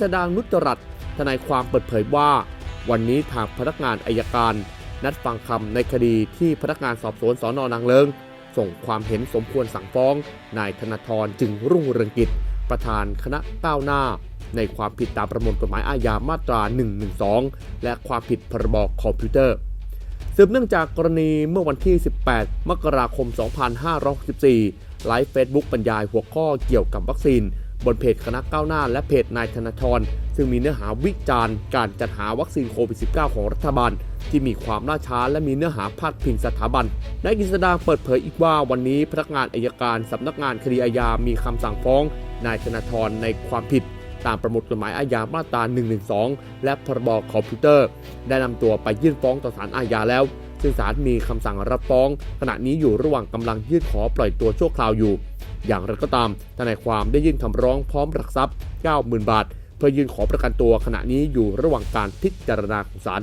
ษดางนุจรัตน์ทนายความเปิดเผยว่า วันนี้ทางพนักงานอายการ นัดฟังคำในคดีที่พนักงานสอบสวนสอนอนางเลิง ส่งความเห็นสมควรสั่งฟ้อง นายธนาธรจึงรุ่งเรืองกิจ ประธานคณะก้าวหน้า ในความผิดตามประมวลกฎหมายอาญามาตรา 112 และความผิดพรบคอมพิวเตอร์ สืบเนื่องจากกรณีเมื่อวันที่ 18 มกราคม 2564 ไลฟ์เฟซบุ๊กบรรยายหัวข้อเกี่ยวกับวัคซีน บนเพจคณะก้าวหน้าและเพจนายธนาธรซึ่งมีเนื้อหาวิจารณ์การจัดหาวัคซีนโควิด -19 ของรัฐบาล ที่มีความล่าช้าและมีเนื้อหาพาดพิงสถาบันนายกฤษดาเปิดเผยอีกว่าวันนี้พนักงานอายการสำนักงานคดีอาญามีคำสั่งฟ้อง นายธนาธรในความผิด ตามประมวลกฎหมายอาญามาตรา 112 และพรบคอมพิวเตอร์ ได้นำตัวไปยื่นฟ้องต่อศาลอาญาแล้ว ซึ่งศาลมีคำสั่งรับฟ้อง ขณะนี้อยู่ระหว่างกำลังยื่นขอปล่อยตัวชั่วคราวอยู่ อย่างไรก็ตามทนายความได้ยื่นคำร้องพร้อมหลักทรัพย์ 90,000 บาท เพื่อยื่นขอประกันตัวขณะนี้อยู่ระหว่างการพิจารณาของศาล